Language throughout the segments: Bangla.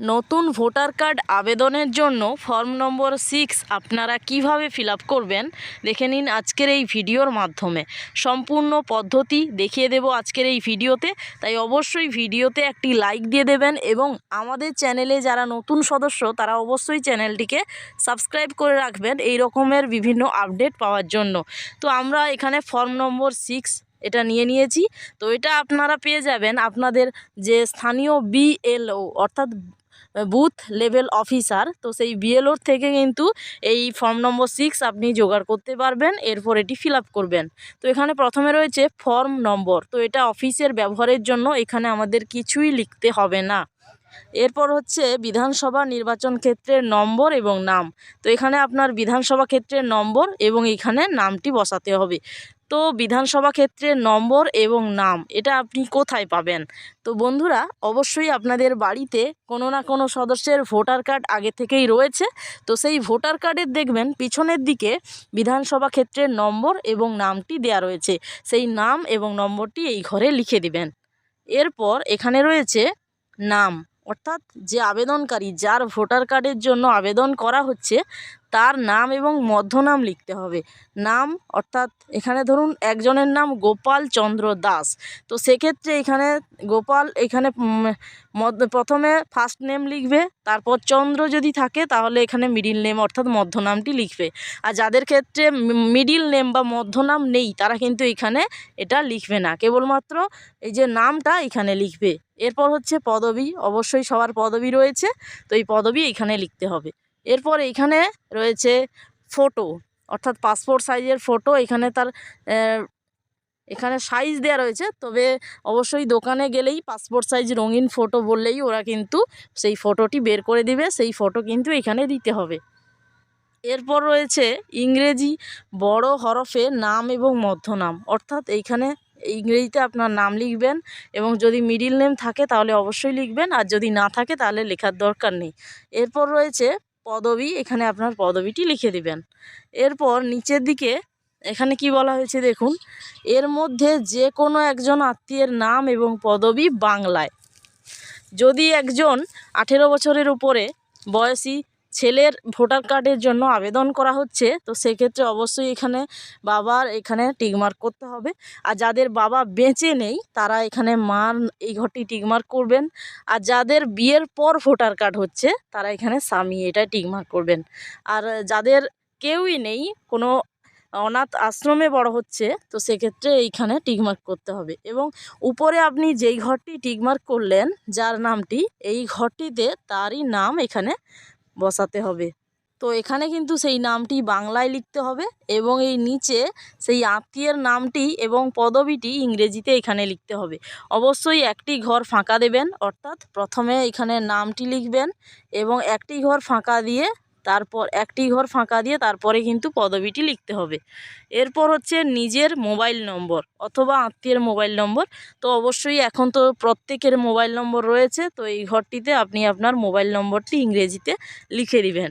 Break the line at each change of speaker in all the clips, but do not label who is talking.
নতুন ভোটার কার্ড আবেদনের জন্য ফর্ম নম্বর সিক্স আপনারা কীভাবে ফিল করবেন দেখে নিন আজকের এই ভিডিওর মাধ্যমে। সম্পূর্ণ পদ্ধতি দেখিয়ে দেব আজকের এই ভিডিওতে। তাই অবশ্যই ভিডিওতে একটি লাইক দিয়ে দেবেন এবং আমাদের চ্যানেলে যারা নতুন সদস্য, তারা অবশ্যই চ্যানেলটিকে সাবস্ক্রাইব করে রাখবেন। এই রকমের বিভিন্ন আপডেট পাওয়ার জন্য। তো আমরা এখানে ফর্ম নম্বর সিক্স এটা নিয়ে নিয়েছি। তো এটা আপনারা পেয়ে যাবেন আপনাদের যে স্থানীয় বিএলও অর্থাৎ বুথ লেভেল অফিসার, তো সেই বিএলওর থেকে কিন্তু এই ফর্ম নম্বর সিক্স আপনি জোগাড় করতে পারবেন, এরপর এটি ফিল করবেন। তো এখানে প্রথমে রয়েছে ফর্ম নম্বর, তো এটা অফিসের ব্যবহারের জন্য এখানে আমাদের কিছুই লিখতে হবে না। এরপর হচ্ছে বিধানসভা নির্বাচন ক্ষেত্রের নম্বর এবং নাম। তো এখানে আপনার বিধানসভা ক্ষেত্রের নম্বর এবং এখানে নামটি বসাতে হবে। তো বিধানসভা ক্ষেত্রের নম্বর এবং নাম, এটা আপনি কোথায় পাবেন? তো বন্ধুরা, অবশ্যই আপনাদের বাড়িতে কোনো না কোনো সদস্যের ভোটার কার্ড আগে থেকেই রয়েছে। তো সেই ভোটার কার্ডের দেখবেন, পিছনের দিকে বিধানসভা ক্ষেত্রের নম্বর এবং নামটি দেয়া রয়েছে। সেই নাম এবং নম্বরটি এই ঘরে লিখে দিবেন। এরপর এখানে রয়েছে নাম। অর্থাৎ যে আবেদনকারী যার ভোটার কার্ডের জন্য আবেদন করা হচ্ছে তার নাম এবং মধ্যনাম লিখতে হবে। নাম অর্থাৎ এখানে ধরুন একজনের নাম গোপাল চন্দ্র দাস। তো সেক্ষেত্রে এখানে গোপাল এখানে প্রথমে ফার্স্ট নেম লিখবে, তারপর চন্দ্র যদি থাকে তাহলে এখানে মিডিল নেম অর্থাৎ মধ্যনামটি লিখবে। আর যাদের ক্ষেত্রে মিডিল নেম বা মধ্যনাম নেই, তারা কিন্তু এখানে এটা লিখবে না। কেবলমাত্র এই যে নামটা এখানে লিখবে। এরপর হচ্ছে পদবি। অবশ্যই সবার পদবি রয়েছে, তো এই পদবি এখানে লিখতে হবে। এরপর এখানে রয়েছে ফটো অর্থাৎ পাসপোর্ট সাইজের ফটো এখানে তার এখানে সাইজ দেওয়া রয়েছে, তবে অবশ্যই দোকানে গেলেই পাসপোর্ট সাইজ রঙিন ফটো বললেই ওরা কিন্তু সেই ফটোটি বের করে দিবে, সেই ফটো কিন্তু এখানে দিতে হবে। এরপর রয়েছে ইংরেজি বড় হরফে নাম এবং মধ্যনাম, অর্থাৎ এইখানে ইংরেজিতে আপনার নাম লিখবেন এবং যদি মিডিল নেম থাকে তাহলে অবশ্যই লিখবেন, আর যদি না থাকে তাহলে লেখার দরকার নেই। এরপর রয়েছে পদবি, এখানে আপনার পদবিটি লিখে দিবেন। এরপর নিচের দিকে এখানে কি বলা হয়েছে দেখুন, এর মধ্যে যে কোনো একজন আত্মীয়ের নাম এবং পদবি বাংলায়। যদি একজন আঠেরো বছরের উপরে, বয়সী ছেলের ভোটার কার্ডের জন্য আবেদন করা হচ্ছে, তো সেক্ষেত্রে অবশ্যই এখানে বাবার এখানে টিকমার্ক করতে হবে। আর যাদের বাবা বেঁচে নেই, তারা এখানে মার এই ঘরটি টিকমার্ক করবেন। আর যাদের বিয়ের পর ভোটার কার্ড হচ্ছে, তারা এখানে স্বামী এটা টিকমার্ক করবেন। আর যাদের কেউই নেই, কোনো অনাথ আশ্রমে বড় হচ্ছে, তো সেক্ষেত্রে এইখানে টিকমার্ক করতে হবে। এবং উপরে আপনি যেই ঘরটি টিকমার্ক করলেন, যার নামটি, এই ঘরটিতে তারই নাম এখানে বসাতে হবে। তো এখানে কিন্তু সেই নামটি বাংলায় লিখতে হবে এবং এই নিচে সেই আত্মীয়ের নামটি এবং পদবিটি ইংরেজিতে এখানে লিখতে হবে। অবশ্যই একটি ঘর ফাঁকা দেবেন, অর্থাৎ প্রথমে এখানে নামটি লিখবেন এবং একটি ঘর ফাঁকা দিয়ে তারপর একটি ঘর ফাঁকা দিয়ে তারপরে কিন্তু পদবিটি লিখতে হবে। এরপর হচ্ছে নিজের মোবাইল নম্বর অথবা আত্মীয়ের মোবাইল নম্বর। তো অবশ্যই এখন তো প্রত্যেকের মোবাইল নম্বর রয়েছে, তো এই ঘরটিতে আপনি আপনার মোবাইল নম্বরটি ইংরেজিতে লিখে দিবেন।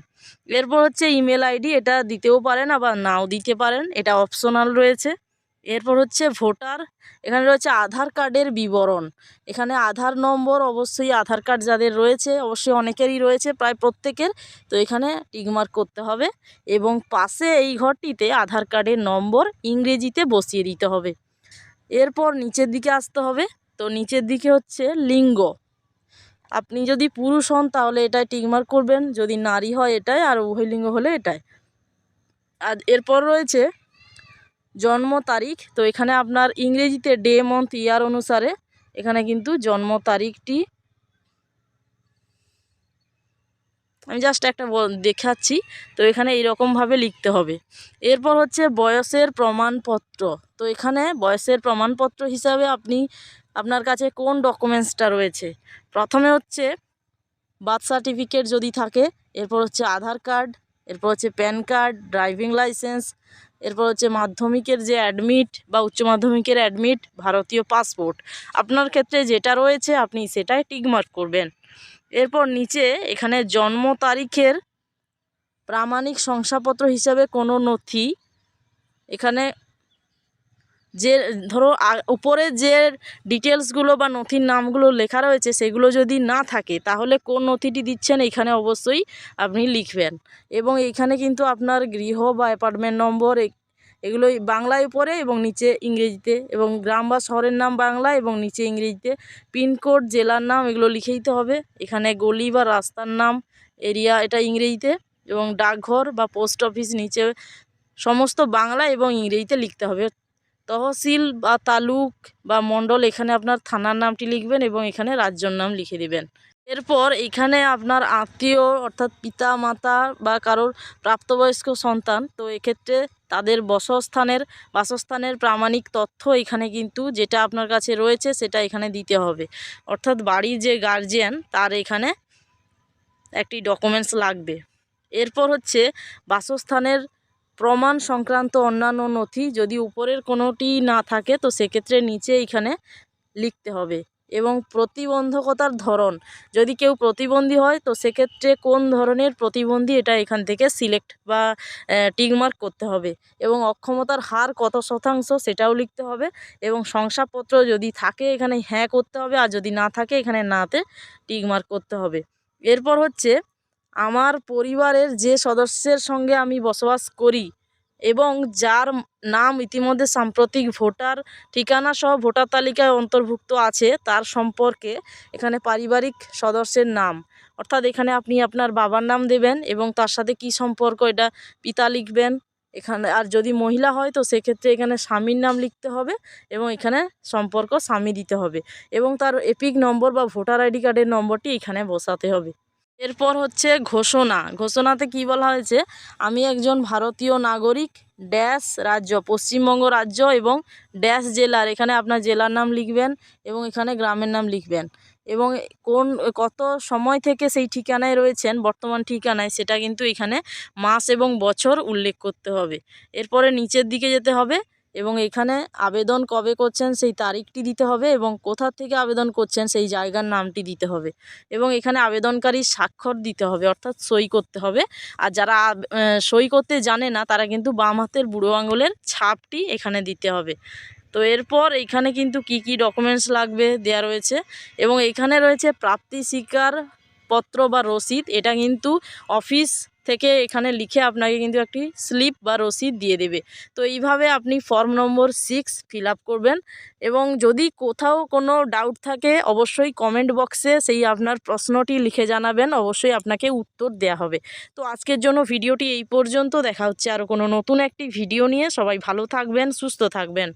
এরপর হচ্ছে ইমেল আইডি, এটা দিতেও পারেন আবার নাও দিতে পারেন, এটা অপশনাল রয়েছে। এরপর হচ্ছে ভোটার, এখানে রয়েছে আধার কার্ডের বিবরণ। এখানে আধার নম্বর, অবশ্যই আধার কার্ড যাদের রয়েছে, অবশ্যই অনেকেরই রয়েছে, প্রায় প্রত্যেকের। তো এখানে টিকমার্ক করতে হবে এবং পাশে এই ঘরটিতে আধার কার্ডের নম্বর ইংরেজিতে বসিয়ে দিতে হবে। এরপর নিচের দিকে আসতে হবে। তো নিচের দিকে হচ্ছে লিঙ্গ। আপনি যদি পুরুষ হন তাহলে এটাই টিকমার্ক করবেন, যদি নারী হয় এটাই আর উভয় লিঙ্গ হলে এটাই আর এরপর রয়েছে জন্ম তারিখ। তো এখানে আপনার ইংরেজিতে ডে মান্থ ইয়ার অনুসারে এখানে কিন্তু জন্ম তারিখটি আমি জাস্ট একটা দেখাচ্ছি। তো এখানে এইরকমভাবে লিখতে হবে। এরপর হচ্ছে বয়সের প্রমাণপত্র। তো এখানে বয়সের প্রমাণপত্র হিসাবে আপনি, আপনার কাছে কোন ডকুমেন্টসটা রয়েছে? প্রথমে হচ্ছে বার্থ সার্টিফিকেট যদি থাকে, এরপর হচ্ছে আধার কার্ড, এরপর হচ্ছে প্যান কার্ড, ড্রাইভিং লাইসেন্স এরপর হচ্ছে মাধ্যমিকের যে অ্যাডমিট বা উচ্চ মাধ্যমিকের অ্যাডমিট ভারতীয় পাসপোর্ট আপনার ক্ষেত্রে যেটা রয়েছে আপনি সেটাই টিকমার্ক করবেন। এরপর নিচে এখানে জন্ম তারিখের প্রামাণিক শংসাপত্র হিসাবে কোনো নথি, এখানে যে, ধরো উপরে যে ডিটেলসগুলো বা নথির নামগুলো লেখা রয়েছে, সেগুলো যদি না থাকে, তাহলে কোন নথিটি দিচ্ছেন এখানে অবশ্যই আপনি লিখবেন। এবং এইখানে কিন্তু আপনার গৃহ বা অ্যাপার্টমেন্ট নম্বর, এ- এগুলোই বাংলায় উপরে এবং নিচে ইংরেজিতে এবং গ্রাম বা শহরের নাম বাংলা এবং নিচে ইংরেজিতে। পিনকোড, জেলার নাম এগুলো লিখে দিতে হবে। এখানে গলি বা রাস্তার নাম, এরিয়া এটা ইংরেজিতে এবং ডাকঘর বা পোস্ট অফিস নিচে সমস্ত বাংলা এবং ইংরেজিতে লিখতে হবে। তহসিল বা তালুক বা মণ্ডল, এখানে আপনার থানার নামটি লিখবেন এবং এখানে রাজ্যর নাম লিখে দিবেন। এরপর এখানে আপনার আত্মীয়, অর্থাৎ পিতা মাতা বা কারোর প্রাপ্তবয়স্ক সন্তান, তো এক্ষেত্রে তাদের বসস্থানের, বাসস্থানের প্রামাণিক তথ্য এখানে কিন্তু যেটা আপনার কাছে রয়েছে সেটা এখানে দিতে হবে। অর্থাৎ বাড়ির যে গার্জিয়ান তার এখানে একটি ডকুমেন্টস লাগবে। এরপর হচ্ছে বাসস্থানের প্রমাণ সংক্রান্ত অন্যান্য নথি যদি উপরের কোনোটি না থাকে, তো সেক্ষেত্রে নিচে এখানে লিখতে হবে। এবং প্রতিবন্ধকতার ধরন, যদি কেউ প্রতিবন্ধী হয়, তো সেক্ষেত্রে কোন ধরনের প্রতিবন্ধী এটা এখান থেকে সিলেক্ট বা টিকমার্ক করতে হবে। এবং অক্ষমতার হার কত শতাংশ সেটাও লিখতে হবে। এবং শংসাপত্র যদি থাকে, এখানে হ্যাঁ করতে হবে, আর যদি না থাকে, এখানে নাতে টিকমার্ক করতে হবে। এরপর হচ্ছে আমার পরিবারের যে সদস্যের সঙ্গে আমি বসবাস করি এবং যার নাম ইতিমধ্যে সাম্প্রতিক ভোটার ঠিকানা সহ ভোটার তালিকায় অন্তর্ভুক্ত আছে, তার সম্পর্কে এখানে পারিবারিক সদস্যের নাম। অর্থাৎ এখানে আপনি আপনার বাবার নাম দেবেন এবং তার সাথে কী সম্পর্ক, এটা পিতা লিখবেন। এখানে আর যদি মহিলা হয় তো সেক্ষেত্রে এখানে স্বামীর নাম লিখতে হবে এবং এখানে সম্পর্ক স্বামী দিতে হবে এবং তার এপিক নম্বর বা ভোটার আইডি কার্ডের নম্বরটি এখানে বসাতে হবে। এরপর হচ্ছে ঘোষণা। ঘোষণাতে কি বলা হয়েছে? আমি একজন ভারতীয় নাগরিক, ড্যাশ রাজ্য, পশ্চিমবঙ্গ রাজ্য এবং ড্যাশ জেলার, এখানে আপনার জেলার নাম লিখবেন এবং এখানে গ্রামের নাম লিখবেন। এবং কোন, কত সময় থেকে সেই ঠিকানায় রয়েছেন, বর্তমান ঠিকানায়, সেটা কিন্তু এখানে মাস এবং বছর উল্লেখ করতে হবে। এরপরে নিচের দিকে যেতে হবে। এবং এখানে আবেদন কবে করছেন সেই তারিখটি দিতে হবে এবং কোথা থেকে আবেদন করছেন সেই জায়গার নামটি দিতে হবে এবং এখানে আবেদনকারীর স্বাক্ষর দিতে হবে, অর্থাৎ সই করতে হবে। আর যারা সই করতে জানে না, তারা কিন্তু বাম হাতের বুড়ো আঙুলের ছাপটি এখানে দিতে হবে। তো এরপর এইখানে কিন্তু কি কি ডকুমেন্টস লাগবে দেয়া রয়েছে এবং এখানে রয়েছে প্রাপ্তি স্বীকার পত্র বা রসিদ। এটা কিন্তু অফিস থেকে এখানে লিখে আপনাকে কিন্তু একটি স্লিপ বা রসিদ দিয়ে দেবে। তো এইভাবে আপনি ফর্ম নম্বর সিক্স ফিল করবেন এবং যদি কোথাও কোনো ডাউট থাকে, অবশ্যই কমেন্ট বক্সে সেই আপনার প্রশ্নটি লিখে জানাবেন, অবশ্যই আপনাকে উত্তর দেওয়া হবে। তো আজকের জন্য ভিডিওটি এই পর্যন্ত। দেখা হচ্ছে আরও কোনো নতুন একটি ভিডিও নিয়ে। সবাই ভালো থাকবেন, সুস্থ থাকবেন।